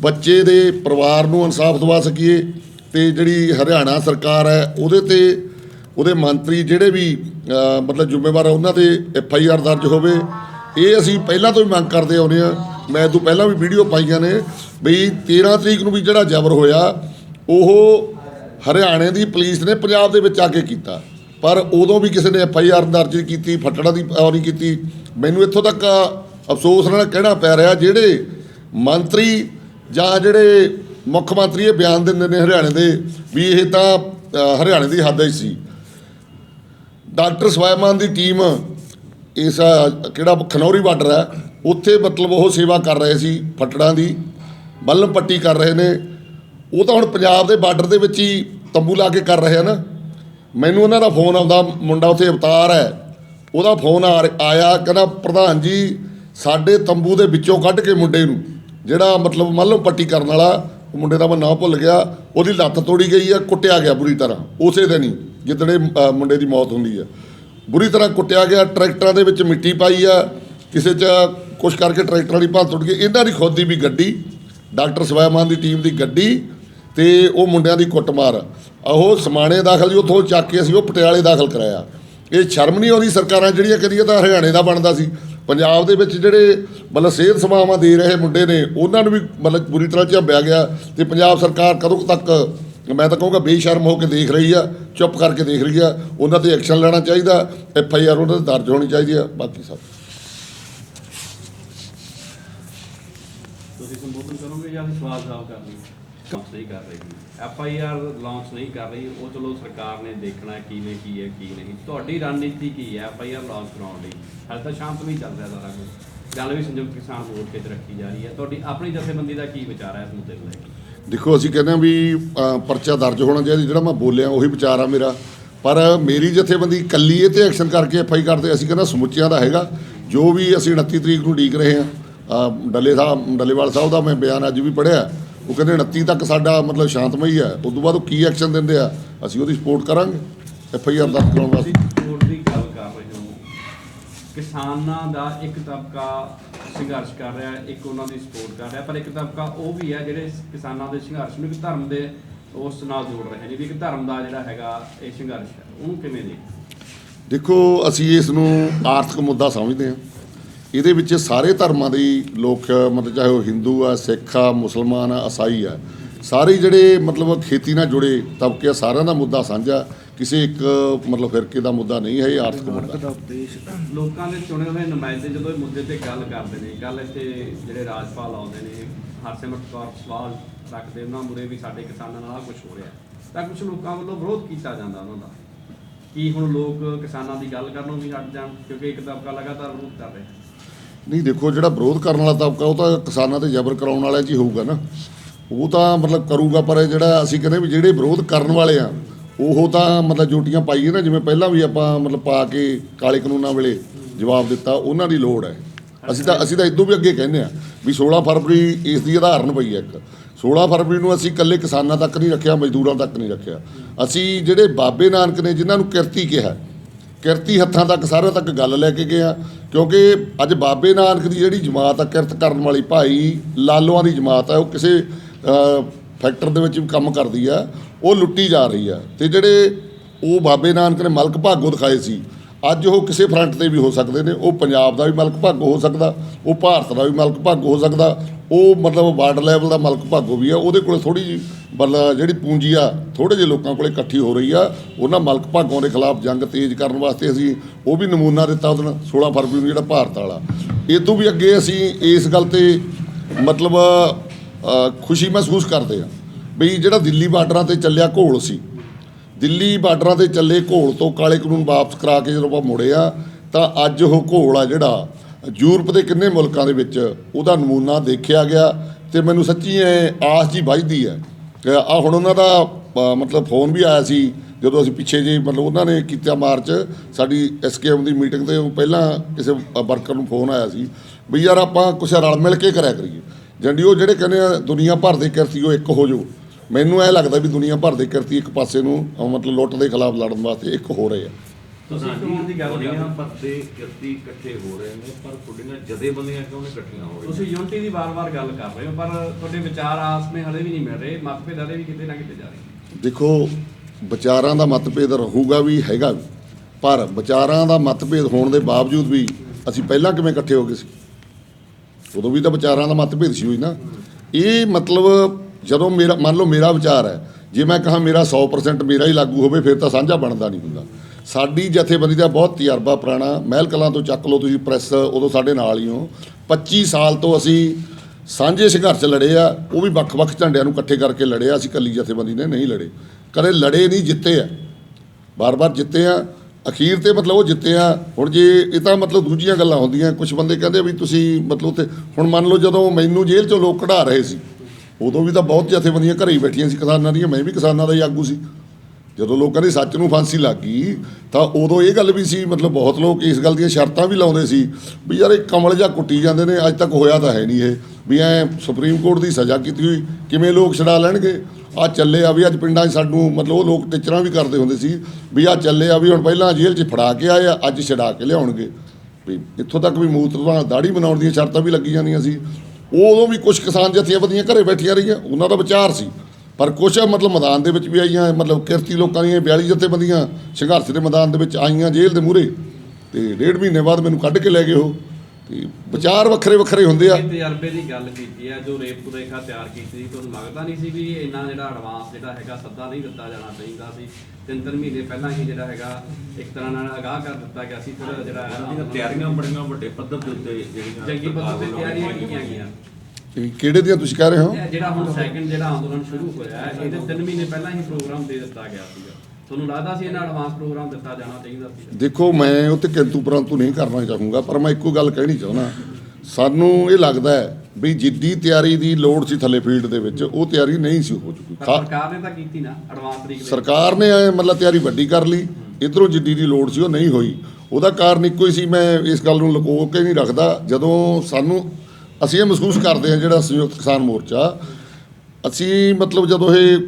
ਬੱਚੇ ਦੇ ਪਰਿਵਾਰ ਨੂੰ ਇਨਸਾਫ ਦਿਵਾ ਸਕੀਏ ਤੇ ਜਿਹੜੀ ਹਰਿਆਣਾ ਸਰਕਾਰ ਹੈ ਉਹਦੇ ਤੇ ਉਹਦੇ ਮੰਤਰੀ ਜਿਹੜੇ ਵੀ ਮਤਲਬ ਜ਼ਿੰਮੇਵਾਰ ਉਹਨਾਂ ਤੇ ਐਫ ਆਈ ਆਰ ਦਰਜ ਹੋਵੇ। ਇਹ ਅਸੀਂ ਪਹਿਲਾਂ ਤੋਂ ਹੀ ਮੰਗ ਕਰਦੇ ਆਉਂਦੇ ਆ ਮੈਂ ਇਹ ਤੋਂ ਪਹਿਲਾਂ ਵੀ ਵੀਡੀਓ ਪਾਈਆਂ ਨੇ ਬਈ 13 ਤਰੀਕ ਨੂੰ ਵੀ ਜਿਹੜਾ ਜ਼ਬਰ ਹੋਇਆ, ਉਹ ਹਰਿਆਣੇ ਦੀ ਪੁਲਿਸ ਨੇ ਪੰਜਾਬ ਦੇ ਵਿੱਚ ਆ ਕੇ ਕੀਤਾ। ਪਰ ਉਦੋਂ ਵੀ ਕਿਸੇ ਨੇ ਐਫ ਆਈ ਆਰ ਦਰਜ ਨਹੀਂ ਕੀਤੀ, ਫੱਟੜਾ ਦੀ ਉਹ ਨਹੀਂ ਕੀਤੀ। ਮੈਨੂੰ ਇੱਥੋਂ ਤੱਕ ਅਫਸੋਸ ਨਾਲ ਕਹਿਣਾ ਪੈ ਰਿਹਾ, ਜਿਹੜੇ ਮੰਤਰੀ ਜਾਂ ਜਿਹੜੇ ਮੁੱਖ ਮੰਤਰੀ ਇਹ ਬਿਆਨ ਦਿੰਦੇ ਨੇ ਹਰਿਆਣੇ ਦੇ, ਵੀ ਇਹ ਤਾਂ ਹਰਿਆਣੇ ਦੀ ਹੱਦ ਹੀ ਸੀ ਡਾਕਟਰ ਸਵਾਇਮਾਨ ਦੀ ਟੀਮ ਇਸ ਕਿਹੜਾ ਖਨੌਰੀ ਬਾਰਡਰ ਹੈ, ਉੱਥੇ ਮਤਲਬ ਉਹ ਸੇਵਾ ਕਰ ਰਹੇ ਸੀ ਫੱਟੜਾਂ ਦੀ ਬੱਲਮ ਪੱਟੀ ਕਰ ਰਹੇ ਨੇ। ਉਹ ਤਾਂ ਹੁਣ ਪੰਜਾਬ ਦੇ ਬਾਰਡਰ ਦੇ ਵਿੱਚ ਹੀ ਤੰਬੂ ਲਾ ਕੇ ਕਰ ਰਹੇ ਆ ਨਾ ਮੈਨੂੰ ਉਹਨਾਂ ਦਾ ਫੋਨ ਆਉਂਦਾ, ਮੁੰਡਾ ਉੱਥੇ ਅਵਤਾਰ ਹੈ। ਉਹਦਾ ਫੋਨ ਆਇਆ, ਕਹਿੰਦਾ, ਪ੍ਰਧਾਨ ਜੀ ਸਾਡੇ ਤੰਬੂ ਦੇ ਵਿੱਚੋਂ ਕੱਢ ਕੇ ਮੁੰਡੇ ਨੂੰ, ਜਿਹੜਾ ਮਤਲਬ ਮੱਲਮ ਪੱਟੀ ਕਰਨ ਵਾਲਾ, ਉਹ ਮੁੰਡੇ ਦਾ ਮੈਂ ਨਾਂ ਭੁੱਲ ਗਿਆ, ਉਹਦੀ ਲੱਤ ਤੋੜੀ ਗਈ ਆ, ਕੁੱਟਿਆ ਗਿਆ ਬੁਰੀ ਤਰ੍ਹਾਂ, ਉਸੇ ਦਿਨ ਹੀ ਜਿੱਦਣੇ ਮੁੰਡੇ ਦੀ ਮੌਤ ਹੁੰਦੀ ਆ। ਬੁਰੀ ਤਰ੍ਹਾਂ ਕੁੱਟਿਆ ਗਿਆ, ਟਰੈਕਟਰਾਂ ਦੇ ਵਿੱਚ ਮਿੱਟੀ ਪਾਈ ਆ, ਕਿਸੇ 'ਚ ਕੁਛ ਕਰਕੇ ਟਰੈਕਟਰਾਂ ਦੀ ਭੰਨ ਟੁੱਟ ਗਈ, ਇਹਨਾਂ ਦੀ ਖੁਦ ਦੀ ਵੀ ਗੱਡੀ, ਡਾਕਟਰ ਸਵੈਮਾਨ ਦੀ ਟੀਮ ਦੀ ਗੱਡੀ, ਤੇ ਉਹ ਮੁੰਡਿਆਂ ਦੀ ਕੁੱਟਮਾਰ। ਉਹ ਸਮਾਣੇ ਦਾਖਲ ਜੀ, ਉੱਥੋਂ ਚੱਕ ਕੇ ਅਸੀਂ ਉਹ ਪਟਿਆਲੇ ਦਾਖਲ ਕਰਾਇਆ। ਇਹ ਸ਼ਰਮ ਨਹੀਂ ਆਉਂਦੀ ਸਰਕਾਰਾਂ ਜਿਹੜੀਆਂ ਕਰੀਏ ਤਾਂ ਹਰਿਆਣੇ ਦਾ ਬਣਦਾ ਸੀ। ਪੰਜਾਬ ਦੇ ਵਿੱਚ ਜਿਹੜੇ ਮਤਲਬ ਸਿਹਤ ਸੇਵਾਵਾਂ ਦੇ ਰਹੇ ਮੁੰਡੇ ਨੇ, ਉਹਨਾਂ ਨੂੰ ਵੀ ਮਤਲਬ ਪੂਰੀ ਤਰ੍ਹਾਂ ਝੰਬਿਆ ਗਿਆ ਤੇ ਪੰਜਾਬ ਸਰਕਾਰ ਕਦੋਂ ਤੱਕ, ਮੈਂ ਤਾਂ ਕਹੂੰਗਾ ਬੇਸ਼ਰਮ ਹੋ ਕੇ ਦੇਖ ਰਹੀ ਆ, ਚੁੱਪ ਕਰਕੇ ਦੇਖ ਰਹੀ ਆ, ਉਹਨਾਂ ਤੇ ਐਕਸ਼ਨ ਲੈਣਾ ਚਾਹੀਦਾ, ਐਫ ਆਈ ਆਰ ਉਹਨਾਂ ਤੇ ਦਰਜ ਹੋਣੀ ਚਾਹੀਦੀ ਆ, ਬਾਕੀ ਸਭ। ਤੁਸੀਂ ਸੰਬੋਧਨ ਕਰੋਗੇ ਜਾਂ ਸਵਾਲ ਜਵਾਬ ਕਰਨੀ? ਲਾਂਚ ਨਹੀਂ ਕਰ ਰਹੀ ਐਫ ਆਈ ਆਰ ਲਾਂਚ ਨਹੀਂ ਕਰ ਰਹੀ, ਉਹ ਚਲੋ ਸਰਕਾਰ ਨੇ ਦੇਖਣਾ ਹੈ ਕਿਵੇਂ ਕੀ ਹੈ, ਕੀ ਨਹੀਂ। ਤੁਹਾਡੀ ਰਣਨੀਤੀ ਕੀ ਹੈ ਐਫ ਆਈ ਆਰ ਲਾਂਚ ਕਰਾਉਣ ਲਈ? ਹਾਲੇ ਤਾਂ ਸ਼ਾਂਤਮਈ ਚੱਲ ਰਿਹਾ ਸਾਰਾ ਕੁਝ ਗੱਲ ਵੀ ਸੰਯੁਕਤ ਕਿਸਾਨ ਮੋਰਚੇ ਤੇ ਰੱਖੀ ਜਾ ਰਹੀ ਹੈ। ਤੁਹਾਡੀ ਆਪਣੀ ਜਥੇਬੰਦੀ ਦਾ ਕੀ ਵਿਚਾਰ ਹੈ ਇਸ ਮੁੱਦੇ ਨੂੰ ਲੈ ਕੇ? ਦੇਖੋ, ਅਸੀਂ ਕਹਿੰਦੇ ਹਾਂ ਵੀ ਪਰਚਾ ਦਰਜ ਹੋਣਾ ਚਾਹੀਦਾ, ਜਿਹੜਾ ਮੈਂ ਬੋਲਿਆ, ਉਹੀ ਵਿਚਾਰ ਆ ਮੇਰਾ। ਪਰ ਮੇਰੀ ਜਥੇਬੰਦੀ ਕੱਲੀ ਇਹ ਤੇ ਐਕਸ਼ਨ ਕਰਕੇ ਐਫ ਆਈ ਕਰਦੇ, ਅਸੀਂ ਕਹਿੰਦਾ ਸਮੁੱਚਿਆਂ ਦਾ ਹੈਗਾ। ਜੋ ਵੀ ਅਸੀਂ 29 ਤਰੀਕ ਨੂੰ ਡੀਕ ਰਹੇ ਹਾਂ ਡੱਲੇ ਸਾਹਿਬ ਡੱਲੇਵਾਲ ਸਾਹਿਬ ਦਾ ਮੈਂ ਬਿਆਨ ਅੱਜ ਵੀ ਪੜ੍ਹਿਆ। ਉਹ ਕਹਿੰਦੇ 29 ਤੱਕ ਸਾਡਾ ਮਤਲਬ ਸ਼ਾਂਤਮਈ ਹੈ। ਉਸ ਤੋਂ ਬਾਅਦ ਉਹ ਕੀ ਐਕਸ਼ਨ ਦਿੰਦੇ ਆ? ਅਸੀਂ ਉਹਦੀ ਸਪੋਰਟ ਕਰਾਂਗੇ। ਐਫ ਆਈ ਆਰ ਦਰਜ ਕਰਾਉਣ ਵਾਸਤੇ। ਸਪੋਰਟ ਦੀ ਗੱਲ ਕਰ ਰਹੇ ਹੋ। ਕਿਸਾਨਾਂ ਦਾ ਇੱਕ ਤਬਕਾ ਸੰਘਰਸ਼ ਕਰ ਰਿਹਾ ਹੈ ਇੱਕ ਉਹਨਾਂ ਦੀ ਸਪੋਰਟ ਕਰ ਰਿਹਾ ਪਰ ਇੱਕ ਤਬਕਾ ਉਹ ਵੀ ਹੈ ਜਿਹੜੇ ਕਿਸਾਨਾਂ ਦੇ ਸੰਘਰਸ਼ ਨੂੰ ਇੱਕ ਧਰਮ ਦੇ ਉਸ ਨਾਲ ਜੋੜ ਰਹੇ ਨੇ ਵੀ ਇੱਕ ਧਰਮ ਦਾ ਜਿਹੜਾ ਹੈਗਾ ਇਹ ਸੰਘਰਸ਼ ਹੈ। ਉਹਨੂੰ ਕਿਵੇਂ ਦੇ ਦੇਖੋ ਅਸੀਂ ਇਸ ਨੂੰ ਆਰਥਿਕ ਮੁੱਦਾ ਸਮਝਦੇ ਹਾਂ। ਇਹਦੇ ਵਿੱਚ ਸਾਰੇ ਧਰਮਾਂ ਦੇ ਲੋਕ, ਮਤਲਬ ਚਾਹੇ ਉਹ ਹਿੰਦੂ ਆ, ਸਿੱਖ ਆ, ਮੁਸਲਮਾਨ ਆ ਈਸਾਈ ਆ, ਸਾਰੇ ਜਿਹੜੇ ਮਤਲਬ ਖੇਤੀ ਨਾਲ ਜੁੜੇ ਤਬਕੇ ਸਾਰਿਆਂ ਦਾ ਮੁੱਦਾ ਸਾਂਝਾ, ਕਿਸੇ ਇੱਕ ਮਤਲਬ ਫਿਰਕੇ ਦਾ ਮੁੱਦਾ ਨਹੀਂ ਹੈ, ਇਹ ਆਰਥਿਕ ਮੁੱਦਾ। ਲੋਕਾਂ ਦੇ ਚੁਣੇ ਹੋਏ ਨੁਮਾਇੰਦੇ ਜਦੋਂ ਇਹ ਮੁੱਦੇ ਤੇ ਗੱਲ ਕਰਦੇ ਨੇ ਗੱਲ ਇੱਥੇ ਜਿਹੜੇ ਰਾਜਪਾਲ ਆਉਂਦੇ ਨੇ, ਹਰਸਿਮਰਤ ਕੌਰ ਸਵਾਲ ਰੱਖਦੇ, ਉਹਨਾਂ ਮੁਰੇ ਵੀ ਸਾਡੇ ਕਿਸਾਨਾਂ ਨਾਲ ਕੁਝ ਹੋ ਰਿਹਾ। ਤਾਂ ਕੁਝ ਲੋਕਾਂ ਵੱਲੋਂ ਵਿਰੋਧ ਕੀਤਾ ਜਾਂਦਾ ਉਹਨਾਂ ਦਾ, ਕੀ ਹੁਣ ਲੋਕ ਕਿਸਾਨਾਂ ਦੀ ਗੱਲ ਕਰਨੋਂ ਵੀ ਹਟ ਜਾਣ, ਕਿਉਂਕਿ ਇੱਕ ਤਬਕਾ ਲਗਾਤਾਰ ਵਿਰੋਧ ਕਰ ਰਿਹਾ। ਨਹੀਂ, ਦੇਖੋ, ਜਿਹੜਾ ਵਿਰੋਧ ਕਰਨ ਵਾਲਾ ਤਬਕਾ, ਉਹ ਤਾਂ ਕਿਸਾਨਾਂ ਤੇ ਜ਼ਬਰ ਕਰਾਉਣ ਵਾਲਾ 'ਚ ਹੀ ਹੋਊਗਾ ਨਾ। ਉਹ ਤਾਂ ਮਤਲਬ ਕਰੂਗਾ, ਪਰ ਜਿਹੜਾ ਅਸੀਂ ਕਹਿੰਦੇ ਵੀ ਜਿਹੜੇ ਵਿਰੋਧ ਕਰਨ ਵਾਲੇ ਆ, ਉਹ ਤਾਂ ਮਤਲਬ ਜੋਟੀਆਂ ਪਾਈਏ ਨਾ, ਜਿਵੇਂ ਪਹਿਲਾਂ ਵੀ ਆਪਾਂ ਮਤਲਬ ਪਾ ਕੇ ਕਾਲੇ ਕਾਨੂੰਨਾਂ ਵੇਲੇ ਜਵਾਬ ਦਿੱਤਾ, ਉਹਨਾਂ ਦੀ ਲੋੜ ਹੈ। ਅਸੀਂ ਤਾਂ ਅਸੀਂ ਤਾਂ ਇਦੋਂ ਵੀ ਅੱਗੇ ਕਹਿੰਦੇ ਆ ਵੀ 16 ਫਰਵਰੀ ਇਸ ਦੀ ਉਦਾਹਰਨ ਪਈ ਹੈ ਇੱਕ। 16 ਫਰਵਰੀ ਨੂੰ ਅਸੀਂ ਇਕੱਲੇ ਕਿਸਾਨਾਂ ਤੱਕ ਨਹੀਂ ਰੱਖਿਆ, ਮਜ਼ਦੂਰਾਂ ਤੱਕ ਨਹੀਂ ਰੱਖਿਆ। ਅਸੀਂ ਜਿਹੜੇ ਬਾਬੇ ਨਾਨਕ ਨੇ, ਜਿਨ੍ਹਾਂ ਨੂੰ ਕਿਰਤੀ ਕਿਹਾ, ਕਿਰਤੀ ਹੱਥਾਂ ਤੱਕ ਸਾਰਿਆਂ ਤੱਕ ਗੱਲ ਲੈ ਕੇ ਗਿਆ ਕਿਉਂਕਿ ਅੱਜ ਬਾਬੇ ਨਾਨਕ ਦੀ ਜਿਹੜੀ ਜਮਾਤ ਆ, ਕਿਰਤ ਕਰਨ ਵਾਲੀ ਭਾਈ ਲਾਲੋਆਂ ਦੀ ਜਮਾਤ ਆ, ਉਹ ਕਿਸੇ ਫੈਕਟਰ ਦੇ ਵਿੱਚ ਵੀ ਕੰਮ ਕਰਦੀ ਆ, ਉਹ ਲੁੱਟੀ ਜਾ ਰਹੀ ਆ। ਤੇ ਜਿਹੜੇ ਉਹ ਬਾਬੇ ਨਾਨਕ ਨੇ ਮਲਕ ਭਾਗੋ ਦਿਖਾਏ ਸੀ ਅੱਜ ਉਹ ਕਿਸੇ ਫਰੰਟ ਤੇ ਵੀ ਹੋ ਸਕਦੇ ਨੇ, ਉਹ ਪੰਜਾਬ ਦਾ ਵੀ ਮਲਕ ਭਾਗੋ ਹੋ ਸਕਦਾ, ਉਹ ਭਾਰਤ ਦਾ ਵੀ ਮਲਕ ਭਾਗੋ ਹੋ ਸਕਦਾ, ਉਹ ਮਤਲਬ ਵਰਲਡ ਲੈਵਲ ਦਾ ਮਲਕ ਭਾਗੋ ਵੀ ਆ, ਉਹਦੇ ਕੋਲ ਥੋੜੀ ਜਿਹੀ ਮਤਲਬ ਜਿਹੜੀ ਪੂੰਜੀ ਆ ਥੋੜੇ ਜਿਹੇ ਲੋਕਾਂ ਕੋਲੇ ਇਕੱਠੀ ਹੋ ਰਹੀ ਆ, ਉਹਨਾਂ ਮਲਕ ਭਾਗੋਂ ਦੇ ਖਿਲਾਫ ਜੰਗ ਤੇਜ਼ ਕਰਨ ਵਾਸਤੇ ਅਸੀਂ ਉਹ ਵੀ ਨਮੂਨਾ ਦਿੱਤਾ ਉਹਦੇ 16 ਫਰਵਰੀ ਨੂੰ ਜਿਹੜਾ ਭਾਰਤ ਵਾਲਾ। ਇਹ ਤੋਂ ਵੀ ਅੱਗੇ ਅਸੀਂ ਇਸ ਗੱਲ ਤੇ ਮਤਲਬ ਖੁਸ਼ੀ ਮਹਿਸੂਸ ਕਰਦੇ ਆ ਵੀ ਜਿਹੜਾ ਦਿੱਲੀ ਬਾਰਡਰਾਂ ਤੇ ਚੱਲਿਆ ਘੋਲ ਸੀ ਦਿੱਲੀ ਬਾਰਡਰਾਂ ਤੇ ਚੱਲੇ ਘੋਲ ਤੋਂ ਕਾਲੇ ਕਾਨੂੰਨ ਵਾਪਸ ਕਰਾ ਕੇ ਜਦੋਂ ਆਪਾਂ ਮੁੜੇ ਆ, ਤਾਂ ਅੱਜ ਉਹ ਘੋਲ ਆ ਜਿਹੜਾ ਯੂਰਪ ਦੇ ਕਿੰਨੇ ਮੁਲਕਾਂ ਦੇ ਵਿੱਚ ਉਹਦਾ ਨਮੂਨਾ ਦੇਖਿਆ ਗਿਆ ਤੇ ਮੈਨੂੰ ਸੱਚੀ ਐ ਆਸ ਜੀ ਵੱਜਦੀ ਹੈ। ਆ ਹੁਣ ਉਹਨਾਂ ਦਾ ਮਤਲਬ ਫੋਨ ਵੀ ਆਇਆ ਸੀ, ਜਦੋਂ ਅਸੀਂ ਪਿੱਛੇ ਜੇ ਮਤਲਬ ਉਹਨਾਂ ਨੇ ਕੀਤਾ ਮਾਰਚ, ਸਾਡੀ ਐਸਕੇਐਮ ਦੀ ਮੀਟਿੰਗ ਤੇ ਪਹਿਲਾਂ ਕਿਸੇ ਵਰਕਰ ਨੂੰ ਫੋਨ ਆਇਆ ਸੀ, ਵੀ ਯਾਰ ਆਪਾਂ ਕੁਛ ਰਲ ਮਿਲ ਕੇ ਕਰਿਆ ਕਰੀਏ। ਜੰਡੀ ਉਹ ਜਿਹੜੇ ਕਹਿੰਦੇ ਆ ਦੁਨੀਆ ਭਰ ਦੇ ਕਿਰਤੀ ਉਹ ਇੱਕ ਹੋ ਜਾਓ। ਮੈਨੂੰ ਇਹ ਲੱਗਦਾ ਵੀ ਦੁਨੀਆ ਭਰ ਦੇ ਕਿਰਤੀ ਇੱਕ ਪਾਸੇ ਨੂੰ ਅਹ ਮਤਲਬ ਲੁੱਟ ਦੇ ਖਿਲਾਫ ਲੜਨ ਵਾਸਤੇ ਇੱਕ ਹੋ ਰਹੇ ਆ। ਤੁਸੀਂ ਇੱਕ ਹੋਣ ਦੀ ਗੱਲ ਨਹੀਂ ਤੁਹਾਡੀਆਂ ਆ ਪੱਤੇ ਕਿਰਤੀ ਇਕੱਠੇ ਹੋ ਰਹੇ ਨੇ ਪਰ ਤੁਹਾਡੀਆਂ ਜਥੇਬੰਦੀਆਂ ਕਿਉਂ ਨਹੀਂ ਇਕੱਠੀਆਂ ਹੋ ਰਹੀਆਂ? ਤੁਸੀਂ ਯੂਨਿਟੀ ਦੀ ਵਾਰ-ਵਾਰ ਗੱਲ ਕਰ ਰਹੇ ਹੋ ਪਰ ਤੁਹਾਡੇ ਵਿਚਾਰ ਆਸ ਵਿੱਚ ਹਲੇ ਵੀ ਨਹੀਂ ਮਿਲ ਰਹੇ। ਮਤਭੇਦ ਹਲੇ ਵੀ ਕਿਤੇ ਨਾ ਕਿਤੇ ਜਾ ਰਹੇ ਦੇਖੋ ਵਿਚਾਰਾਂ ਦਾ ਮਤਭੇਦ ਰਹੂਗਾ ਵੀ ਹੈਗਾ ਵੀ ਪਰ ਵਿਚਾਰਾਂ ਦਾ ਮਤਭੇਦ ਹੋਣ ਦੇ ਬਾਵਜੂਦ ਵੀ ਅਸੀਂ ਪਹਿਲਾਂ ਕਿਵੇਂ ਇਕੱਠੇ ਹੋ ਗਏ ਸੀ? ਉਦੋਂ ਵੀ ਤਾਂ ਵਿਚਾਰਾਂ ਦਾ ਮਤਭੇਦ ਸੀ ਹੋਈ ਨਾ। ਇਹ ਮਤਲਬ ਜਦੋਂ ਮੇਰਾ, ਮੰਨ ਲਓ ਮੇਰਾ ਵਿਚਾਰ ਹੈ, ਜੇ ਮੈਂ ਕਹਾਂ ਮੇਰਾ 100% ਮੇਰਾ ਹੀ ਲਾਗੂ ਹੋਵੇ, ਫਿਰ ਤਾਂ ਸਾਂਝਾ ਬਣਦਾ ਨਹੀਂ ਹੁੰਦਾ। ਸਾਡੀ ਜਥੇਬੰਦੀ ਦਾ ਬਹੁਤ ਤਜਰਬਾ ਪੁਰਾਣਾ, ਮਹਿਲ ਕਲਾਂ ਤੋਂ ਚੱਕ ਲਓ ਤੁਸੀਂ ਪ੍ਰੈਸ, ਉਦੋਂ ਸਾਡੇ ਨਾਲ ਹੀ ਹੋ। 25 ਸਾਲ ਤੋਂ ਅਸੀਂ ਸਾਂਝੇ ਸੰਘਰਸ਼ ਲੜੇ ਆ, ਉਹ ਵੀ ਵੱਖ-ਵੱਖ ਝੰਡਿਆਂ ਨੂੰ ਇਕੱਠੇ ਕਰਕੇ ਲੜੇ ਆ ਅਸੀਂ ਕੱਲੀ ਜਥੇਬੰਦੀ ਨੇ ਨਹੀਂ ਲੜੇ। ਕਦੇ ਲੜੇ ਨਹੀਂ, ਜਿੱਤੇ ਆ। ਬਾਰ-ਬਾਰ ਜਿੱਤੇ ਆ। ਅਖੀਰ ਤੇ ਮਤਲਬ ਉਹ ਜਿੱਤੇ ਆ। ਹੁਣ ਜੇ ਇਹ ਤਾਂ ਮਤਲਬ ਦੂਜੀਆਂ ਗੱਲਾਂ ਹੁੰਦੀਆਂ ਕੁਝ ਬੰਦੇ ਕਹਿੰਦੇ ਵੀ ਤੁਸੀਂ ਮਤਲਬ ਉੱਥੇ, ਹੁਣ ਮੰਨ ਲਓ ਜਦੋਂ ਮੈਨੂੰ ਜੇਲ੍ਹ ਚੋਂ ਲੋਕ ਕਢਾ ਰਹੇ ਸੀ ਉਦੋਂ ਵੀ ਤਾਂ ਬਹੁਤ ਜਥੇਬੰਦੀਆਂ ਘਰੇ ਹੀ ਬੈਠੀਆਂ ਸੀ, ਕਿਸਾਨਾਂ ਦੀਆਂ, ਮੈਂ ਵੀ ਕਿਸਾਨਾਂ ਦਾ ਹੀ ਆਗੂ ਸੀ। ਜਦੋਂ ਲੋਕਾਂ ਦੀ ਸੱਚ ਨੂੰ ਫਾਂਸੀ ਲੱਗ ਗਈ, ਤਾਂ ਉਦੋਂ ਇਹ ਗੱਲ ਵੀ ਸੀ, ਮਤਲਬ ਬਹੁਤ ਲੋਕ ਇਸ ਗੱਲ ਦੀਆਂ ਸ਼ਰਤਾਂ ਵੀ ਲਾਉਂਦੇ ਸੀ ਵੀ ਯਾਰ ਇਹ ਕਮਲ ਜਾਂ ਕੁੱਟੀ ਜਾਂਦੇ ਨੇ, ਅੱਜ ਤੱਕ ਹੋਇਆ ਤਾਂ ਹੈ ਨਹੀਂ ਇਹ, ਵੀ ਐ ਸੁਪਰੀਮ ਕੋਰਟ ਦੀ ਸਜ਼ਾ ਕੀਤੀ ਹੋਈ, ਕਿਵੇਂ ਲੋਕ ਛਡਾ ਲੈਣਗੇ? ਆ ਚੱਲੇ ਆ ਵੀ ਅੱਜ ਪਿੰਡਾਂ 'ਚ ਸਾਨੂੰ, ਮਤਲਬ ਉਹ ਲੋਕ ਟਿਚਰਾਂ ਵੀ ਕਰਦੇ ਹੁੰਦੇ ਸੀ, ਵੀ ਆ ਚੱਲੇ ਆ ਵੀ ਹੁਣ ਪਹਿਲਾਂ ਜੇਲ੍ਹ 'ਚ ਫੜਾ ਕੇ ਆਏ ਆ, ਅੱਜ ਛਡਾ ਕੇ ਲਿਆਉਣਗੇ। ਵੀ ਇੱਥੋਂ ਤੱਕ ਵੀ ਮੂਤ ਦਾੜੀ ਬਣਾਉਣ ਦੀਆਂ ਸ਼ਰਤਾਂ ਵੀ ਲੱਗੀ ਜਾਂਦੀਆਂ ਸੀ। ਉਦੋਂ ਵੀ ਕੁਝ ਕਿਸਾਨ ਜਥੇਬੰਦੀਆਂ ਘਰੇ ਬੈਠੀਆਂ ਰਹੀਆਂ, ਉਹਨਾਂ ਦਾ ਵਿਚਾਰ ਸੀ। ਪਰ ਕੁਛ ਮਤਲਬ ਮੈਦਾਨ ਦੇ ਵਿੱਚ ਵੀ ਆਈਆਂ, ਮਤਲਬ ਕਿਰਤੀ ਲੋਕਾਂ ਦੀਆਂ 42 ਜਥੇਬੰਦੀਆਂ ਸੰਘਰਸ਼ ਦੇ ਮੈਦਾਨ ਦੇ ਵਿੱਚ ਆਈਆਂ ਜੇਲ੍ਹ ਦੇ ਮੂਹਰੇ। ਤੇ ਡੇਢ ਮਹੀਨੇ ਬਾਅਦ ਮੈਨੂੰ ਕੱਢ ਕੇ ਲੈ ਗਏ ਉਹ। ਤੇ ਵਿਚਾਰ ਵੱਖਰੇ ਵੱਖਰੇ ਹੁੰਦੇ ਆ। ਤਜਰਬੇ ਦੀ ਗੱਲ ਕੀਤੀ ਹੈ ਜੋ ਰੇਪ ਰੇਖਾ ਤਿਆਰ ਕੀਤੀ ਸੀ ਤੁਹਾਨੂੰ ਲੱਗਦਾ ਨਹੀਂ ਸੀ ਵੀ ਇੰਨਾ ਜਿਹੜਾ ਐਡਵਾਂਸ ਜਿਹੜਾ ਹੈਗਾ ਸੱਦਾ ਨਹੀਂ ਦਿੱਤਾ ਜਾਣਾ ਚਾਹੀਦਾ ਸੀ? ਤਿੰਨ ਤਿੰਨ ਮਹੀਨੇ ਪਹਿਲਾਂ ਹੀ ਜਿਹੜਾ ਹੈਗਾ ਇੱਕ ਤਰ੍ਹਾਂ ਨਾਲ ਅਗਾਹ ਕਰ ਦਿੱਤਾ ਗਿਆ ਸੀ ਫਿਰ ਜਿਹੜਾ ਇਹਨਾਂ ਦੀਆਂ ਤਿਆਰੀਆਂ ਬੜੀਆਂ ਵੱਡੇ ਪੱਧਰ ਦੇ ਉੱਤੇ ਜਿਹੜੀਆਂ ਜੰਗੀ ਪੱਧਰ ਤੇ ਤਿਆਰੀਆਂ ਕੀਤੀਆਂ ਗਈਆਂ ਕਿਹੜੇ ਦੀਆਂ ਤੁਸੀਂ ਕਹਿ ਰਹੇ ਹੋ? ਜਿਹੜਾ ਹੁਣ ਸੈਕੰਡ ਜਿਹੜਾ ਅੰਦੋਲਨ ਸ਼ੁਰੂ ਹੋਇਆ ਹੈ, ਇਹਦੇ ਤਿੰਨ ਮਹੀਨੇ ਪਹਿਲਾਂ ਹੀ ਪ੍ਰੋਗਰਾਮ ਦੇ ਦਿੱਤਾ ਗਿਆ ਸੀਗਾ। ਤੁਹਾਨੂੰ ਲੱਗਦਾ ਸੀ ਇਹਨਾਂ ਐਡਵਾਂਸ ਪ੍ਰੋਗਰਾਮ ਦਿੱਤਾ ਜਾਣਾ ਚਾਹੀਦਾ ਸੀ? ਦੇਖੋ ਮੈਂ ਉਹ ਤੇ ਕਿੰਤੂ ਪਰੰਤੂ ਨਹੀਂ ਕਰਨਾ ਚਾਹੂੰਗਾ ਪਰ ਮੈਂ ਇੱਕੋ ਗੱਲ ਕਹਿਣੀ ਚਾਹੁੰਦਾ। ਸਾਨੂੰ ਇਹ ਲੱਗਦਾ ਹੈ ਵੀ ਜਿੱਦੀ ਤਿਆਰੀ ਦੀ ਲੋੜ ਸੀ ਥੱਲੇ ਫੀਲਡ ਦੇ ਵਿੱਚ ਉਹ ਤਿਆਰੀ ਨਹੀਂ ਸੀ ਹੋ ਚੁੱਕੀ। ਸਰਕਾਰ ਨੇ ਤਾਂ ਕੀਤੀ ਨਾ ਐਡਵਾਂਸ ਤਰੀਕ ਸਰਕਾਰ ਨੇ ਮਤਲਬ ਤਿਆਰੀ ਵੱਡੀ ਕਰ ਲਈ ਇਧਰੋਂ ਜਿੱਦੀ ਦੀ ਲੋੜ ਸੀ ਉਹ ਨਹੀਂ ਹੋਈ। ਉਹਦਾ ਕਾਰਨ ਇੱਕੋ ਹੀ ਸੀ ਮੈਂ ਇਸ ਗੱਲ ਨੂੰ ਲੁਕੋ ਕੇ ਨਹੀਂ ਰੱਖਦਾ। ਜਦੋਂ ਸਾਨੂੰ ਅਸੀਂ ਇਹ ਮਹਿਸੂਸ ਕਰਦੇ ਹਾਂ ਜਿਹੜਾ ਸੰਯੁਕਤ ਕਿਸਾਨ ਮੋਰਚਾ ਅਸੀਂ ਮਤਲਬ ਜਦੋਂ ਇਹ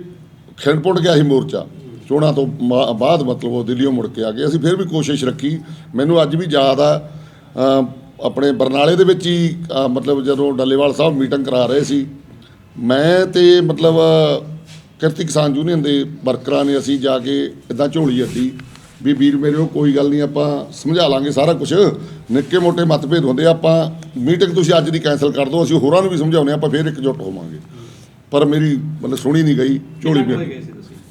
ਖਿੰਡਪੁੰਡ ਗਿਆ ਸੀ ਮੋਰਚਾ ਚੋਣਾਂ ਤੋਂ ਬਾਅਦ ਮਤਲਬ ਉਹ ਦਿੱਲੀੋਂ ਮੁੜ ਕੇ ਆ ਗਏ। ਅਸੀਂ ਫਿਰ ਵੀ ਕੋਸ਼ਿਸ਼ ਰੱਖੀ। ਮੈਨੂੰ ਅੱਜ ਵੀ ਯਾਦ ਆ ਆਪਣੇ ਬਰਨਾਲੇ ਦੇ ਵਿੱਚ ਹੀ ਮਤਲਬ ਜਦੋਂ ਡੱਲੇਵਾਲ ਸਾਹਿਬ ਮੀਟਿੰਗ ਕਰਾ ਰਹੇ ਸੀ ਮੈਂ ਤੇ ਮਤਲਬ ਕਿਰਤੀ ਕਿਸਾਨ ਯੂਨੀਅਨ ਦੇ ਵਰਕਰਾਂ ਨੇ ਅਸੀਂ ਜਾ ਕੇ ਇਦਾਂ ਝੋਲੀ ਅੱਡੀ। ਵੀ ਵੀਰ ਮੇਰੇ ਉਹ ਕੋਈ ਗੱਲ ਨਹੀਂ ਆਪਾਂ ਸਮਝਾ ਲਾਂਗੇ ਸਾਰਾ ਕੁਝ ਨਿੱਕੇ ਮੋਟੇ ਮਤਭੇਦ ਹੁੰਦੇ ਆਪਾਂ ਮੀਟਿੰਗ ਤੁਸੀਂ ਅੱਜ ਦੀ ਕੈਨਸਲ ਕਰ ਦਿਓ ਅਸੀਂ ਹੋਰਾਂ ਨੂੰ ਵੀ ਸਮਝਾਉਂਦੇ ਹਾਂ, ਆਪਾਂ ਫਿਰ ਇਕਜੁੱਟ ਹੋਵਾਂਗੇ। ਪਰ ਮੇਰੀ ਮਤਲਬ ਸੁਣੀ ਨਹੀਂ ਗਈ ਝੋਲੀ ਪੇ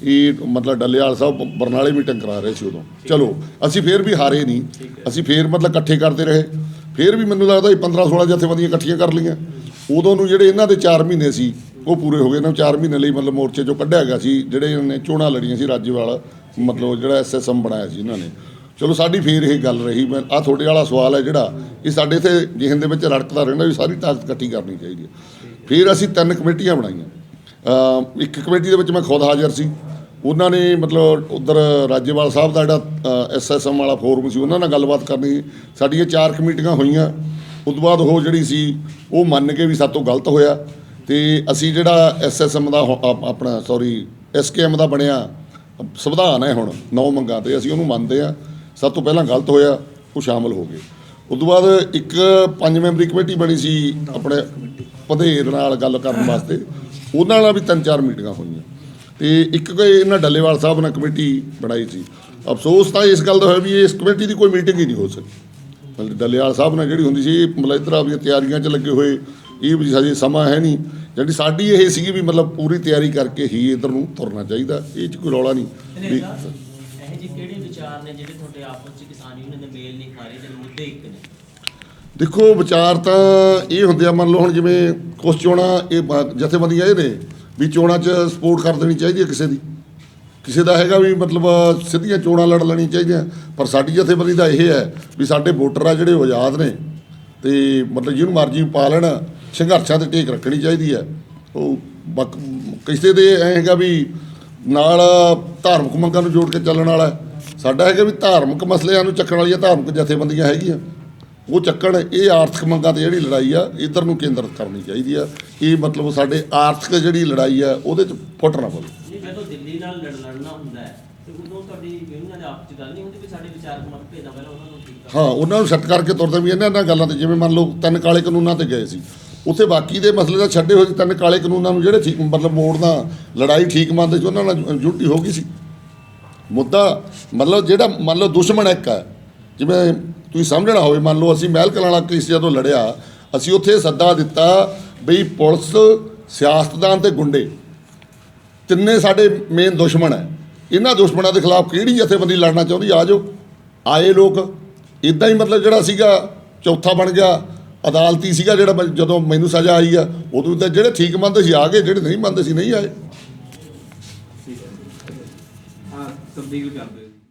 ਇਹ ਮਤਲਬ ਡੱਲੇਵਾਲ ਸਾਹਿਬ ਬਰਨਾਲੇ ਮੀਟਿੰਗ ਕਰਾ ਰਹੇ ਸੀ ਉਦੋਂ। ਚਲੋ, ਅਸੀਂ ਫੇਰ ਵੀ ਹਾਰੇ ਨਹੀਂ। ਅਸੀਂ ਫੇਰ ਮਤਲਬ ਇਕੱਠੇ ਕਰਦੇ ਰਹੇ। ਫੇਰ ਵੀ ਮੈਨੂੰ ਲੱਗਦਾ ਇਹ 15 16 ਜਥੇਬੰਦੀਆਂ ਇਕੱਠੀਆਂ ਕਰ ਲਈਆਂ। ਉਦੋਂ ਨੂੰ ਜਿਹੜੇ ਇਹਨਾਂ ਦੇ 4 ਮਹੀਨੇ ਸੀ, ਉਹ ਪੂਰੇ ਹੋ ਗਏ। ਇਹਨਾਂ 4 ਮਹੀਨੇ ਲਈ ਮਤਲਬ ਮੋਰਚੇ ਚੋਂ ਕੱਢਿਆ ਗਿਆ ਸੀ, ਜਿਹੜੇ ਇਹਨਾਂ ਨੇ ਚੋਣਾਂ ਲੜੀਆਂ ਸੀ, ਰਾਜੇਵਾਲ, ਮਤਲਬ ਜਿਹੜਾ ਐਸਐਸਐਮ ਬਣਾਇਆ ਸੀ ਇਹਨਾਂ ਨੇ। ਚਲੋ, ਸਾਡੀ ਫੇਰ ਇਹ ਗੱਲ ਰਹੀ। ਮੈਂ ਆ ਤੁਹਾਡੇ ਵਾਲਾ ਸਵਾਲ ਹੈ ਜਿਹੜਾ, ਇਹ ਸਾਡੇ ਇੱਥੇ ਜਿਹਨ ਦੇ ਵਿੱਚ ਰੜਕਦਾ ਰਹਿੰਦਾ ਵੀ ਸਾਰੀ ਤਾਕਤ ਇਕੱਠੀ ਕਰਨੀ ਚਾਹੀਦੀ ਹੈ। ਫਿਰ ਅਸੀਂ ਤਿੰਨ ਕਮੇਟੀਆਂ ਬਣਾਈਆਂ। ਇੱਕ ਕਮੇਟੀ ਦੇ ਵਿੱਚ ਮੈਂ ਖੁਦ ਹਾਜ਼ਰ ਸੀ। ਉਹਨਾਂ ਨੇ ਮਤਲਬ ਉਧਰ ਰਾਜੇਵਾਲ ਸਾਹਿਬ ਦਾ ਜਿਹੜਾ ਐਸਐਸਐਮ ਵਾਲਾ ਫੋਰਮ ਸੀ ਉਹਨਾਂ ਨਾਲ ਗੱਲਬਾਤ ਕਰਨੀ ਸਾਡੀਆਂ ਚਾਰ ਕਮੇਟੀਆਂ ਹੋਈਆਂ। ਉਸ ਤੋਂ ਬਾਅਦ ਉਹ ਜਿਹੜੀ ਸੀ ਉਹ ਮੰਨ ਕੇ ਵੀ ਸਾਤੋਂ ਗਲਤ ਹੋਇਆ। ਤੇ ਅਸੀਂ ਜਿਹੜਾ ਐਸਐਸਐਮ ਦਾ ਆਪਣਾ ਸੌਰੀ ਐਸਕੇਐਮ ਦਾ ਬਣਿਆ ਸੰਵਿਧਾਨ ਹੈ ਹੁਣ ਨੌ ਮੰਗਾਂ ਤੇ ਅਸੀਂ ਉਹਨੂੰ ਮੰਨਦੇ ਆ ਸਭ ਤੋਂ ਪਹਿਲਾਂ ਗਲਤ ਹੋਇਆ ਉਹ ਸ਼ਾਮਲ ਹੋ ਗਏ। ਉਸ ਤੋਂ ਬਾਅਦ ਇੱਕ ਪੰਜ ਮੈਂਬਰੀ ਕਮੇਟੀ ਬਣੀ ਸੀ ਆਪਣੇ ਪਧੇਰ ਨਾਲ ਗੱਲ ਕਰਨ ਵਾਸਤੇ। ਉਹਨਾਂ ਨਾਲ ਵੀ ਤਿੰਨ ਚਾਰ ਮੀਟਿੰਗਾਂ ਹੋਈਆਂ। ਤੇ ਇੱਕ ਕੋਈ ਇਹਨਾਂ ਡੱਲੇਵਾਲ ਸਾਹਿਬ ਨਾਲ ਕਮੇਟੀ ਬਣਾਈ ਸੀ। ਅਫਸੋਸ ਤਾਂ ਇਸ ਗੱਲ ਦਾ ਹੋਇਆ ਵੀ ਇਸ ਕਮੇਟੀ ਦੀ ਕੋਈ ਮੀਟਿੰਗ ਹੀ ਨਹੀਂ ਹੋ ਸਕੀ। ਮਤਲਬ ਡੱਲੇਵਾਲ ਸਾਹਿਬ ਨਾਲ ਜਿਹੜੀ ਹੁੰਦੀ ਸੀ ਮਤਲਬ ਇੱਧਰ ਆਪਦੀਆਂ ਤਿਆਰੀਆਂ 'ਚ ਲੱਗੇ ਹੋਏ ਇਹ ਵੀ ਹਜੇ ਸਮਾਂ ਹੈ ਨਹੀਂ। ਜਿਹੜੀ ਸਾਡੀ ਇਹ ਸੀਗੀ ਵੀ ਮਤਲਬ ਪੂਰੀ ਤਿਆਰੀ ਕਰਕੇ ਹੀ ਇੱਧਰ ਨੂੰ ਤੁਰਨਾ ਚਾਹੀਦਾ ਇਹ 'ਚ ਕੋਈ ਰੌਲਾ ਨਹੀਂ। ਵੀ ਇਹ ਜਿਹੇ ਕਿਹੜੇ ਵਿਚਾਰ ਨੇ ਜਿਹੜੇ ਤੁਹਾਡੇ ਆਪਸ ਵਿੱਚ ਕਿਸਾਨ ਯੂਨੀਅਨ ਦੇ ਮੇਲ ਨਹੀਂ ਖਾ ਰਹੇ ਤੇ ਮੁੱਦੇ ਇੱਕ ਨੇ? ਦੇਖੋ, ਵਿਚਾਰ ਤਾਂ ਇਹ ਹੁੰਦੇ ਆ, ਮੰਨ ਲਓ ਹੁਣ ਜਿਵੇਂ ਕੁਛ ਚੋਣਾਂ, ਇਹ ਬ- ਜਥੇਬੰਦੀਆਂ ਇਹ ਨੇ ਵੀ ਚੋਣਾਂ 'ਚ ਸਪੋਰਟ ਕਰ ਦੇਣੀ ਚਾਹੀਦੀ ਹੈ ਕਿਸੇ ਦੀ। ਕਿਸੇ ਦਾ ਹੈਗਾ ਵੀ ਮਤਲਬ ਸਿੱਧੀਆਂ ਚੋਣਾਂ ਲੜ ਲੈਣੀਆਂ ਚਾਹੀਦੀਆਂ। ਪਰ ਸਾਡੀ ਜਥੇਬੰਦੀ ਦਾ ਇਹ ਹੈ ਵੀ ਸਾਡੇ ਵੋਟਰ ਆ ਜਿਹੜੇ ਉਹ ਆਜ਼ਾਦ ਨੇ ਤੇ ਮਤਲਬ ਜਿਹਨੂੰ ਮਰਜ਼ੀ ਪਾ ਲੈਣ, ਸੰਘਰਸ਼ਾਂ ਤੇ ਟੇਕ ਰੱਖਣੀ ਚਾਹੀਦੀ ਹੈ। ਉਹ ਬਕ- ਕਿਸੇ ਦੇ ਐ ਹੈਗਾ ਵੀ ਨਾਲ ਧਾਰਮਿਕ ਮੰਗਾਂ ਨੂੰ ਜੋੜ ਕੇ ਚੱਲਣ ਵਾਲਾ ਸਾਡਾ ਹੈਗਾ ਵੀ ਧਾਰਮਿਕ ਮਸਲਿਆਂ ਨੂੰ ਚੱਕਣ ਵਾਲੀਆਂ ਧਾਰਮਿਕ ਜਥੇਬੰਦੀਆਂ ਹੈਗੀਆਂ। ਉਹ ਚੱਕਣ ਇਹ ਆਰਥਿਕ ਮੰਗਾਂ ਤੇ ਜਿਹੜੀ ਲੜਾਈ ਆ ਇਧਰ ਨੂੰ ਕੇਂਦਰਿਤ ਕਰਨੀ ਚਾਹੀਦੀ ਆ। ਇਹ ਮਤਲਬ ਸਾਡੇ ਆਰਥਿਕ ਜਿਹੜੀ ਲੜਾਈ ਆ ਉਹਦੇ ਚ ਫੁੱਟ ਨਾ ਪਵੇ। ਨਹੀਂ ਜਦੋਂ ਦਿੱਲੀ ਨਾਲ ਲੜ ਲੜਨਾ ਹੁੰਦਾ ਹੈ ਤੇ ਉਦੋਂ ਤੁਹਾਡੀ ਯੂਨੀਅਨ ਦੇ ਆਪਸ ਵਿੱਚ ਗੱਲ ਨਹੀਂ ਹੁੰਦੀ ਵੀ ਸਾਡੇ ਵਿਚਾਰਕ ਮਤਭੇਦਾਂ ਪਹਿਲਾਂ ਉਹਨਾਂ ਨੂੰ ਠੀਕ ਕਰ ਹਾਂ ਉਹਨਾਂ ਨੂੰ ਸੈੱਟ ਕਰਕੇ ਤੁਰਦੇ ਵੀ ਇਹਨਾਂ ਇਹਨਾਂ ਗੱਲਾਂ ਤੇ ਜਿਵੇਂ ਮੰਨ ਲਓ ਤਿੰਨ ਕਾਲੇ ਕਾਨੂੰਨਾਂ ਤੇ ਗਏ ਸੀ। ਉੱਥੇ ਬਾਕੀ ਦੇ ਮਸਲੇ ਤਾਂ ਛੱਡੇ ਹੋਏ ਤਿੰਨ ਕਾਲੇ ਕਾਨੂੰਨਾਂ ਨੂੰ ਜਿਹੜੇ ਠੀਕ ਮਤਲਬ ਮੋੜਨਾ ਲੜਾਈ ਠੀਕ ਮੰਨਦੇ ਸੀ ਉਹਨਾਂ ਨਾਲ ਜੁੱਟੀ ਹੋ ਗਈ ਸੀ। ਮੁੱਦਾ ਮਤਲਬ ਜਿਹੜਾ ਮੰਨ ਲਓ ਦੁਸ਼ਮਣ ਇੱਕ ਹੈ ਜਿਵੇਂ ਤੁਸੀਂ ਸਮਝਣਾ ਹੋਵੇ, ਮੰਨ ਲਓ ਅਸੀਂ ਮਹਿਲ ਕਲਾਂ ਵਾਲਾ ਕੇਸ ਜਦੋਂ ਲੜਿਆ, ਅਸੀਂ ਉੱਥੇ ਸੱਦਾ ਦਿੱਤਾ ਬਈ ਪੁਲਿਸ ਸਿਆਸਤਦਾਨ ਤੇ ਗੁੰਡੇ। ਤਿੰਨੇ ਸਾਡੇ ਮੇਨ ਦੁਸ਼ਮਣ ਹੈ। ਇਹਨਾਂ ਦੁਸ਼ਮਣਾਂ ਦੇ ਖਿਲਾਫ ਕਿਹੜੀ ਜਥੇਬੰਦੀ ਲੜਨਾ ਚਾਹੁੰਦੀ? ਆ ਜਾਓ। ਆਏ ਲੋਕ। ਇਦਾਂ ਹੀ ਮਤਲਬ ਜਿਹੜਾ ਸੀਗਾ, ਚੌਥਾ ਬਣ ਗਿਆ। ਅਦਾਲਤੀ ਸੀਗਾ ਜਿਹੜਾ ਜਦੋਂ ਮੈਨੂੰ ਸਜ਼ਾ ਆਈ ਆ, ਉਦੋਂ ਤਾਂ ਜਿਹੜੇ ਠੀਕ ਮੰਨਦੇ ਸੀ, ਆ ਗਏ। ਜਿਹੜੇ ਨਹੀਂ ਮੰਨਦੇ ਸੀ, ਨਹੀਂ ਆਏ। ਤਬਦੀਲ ਕਰ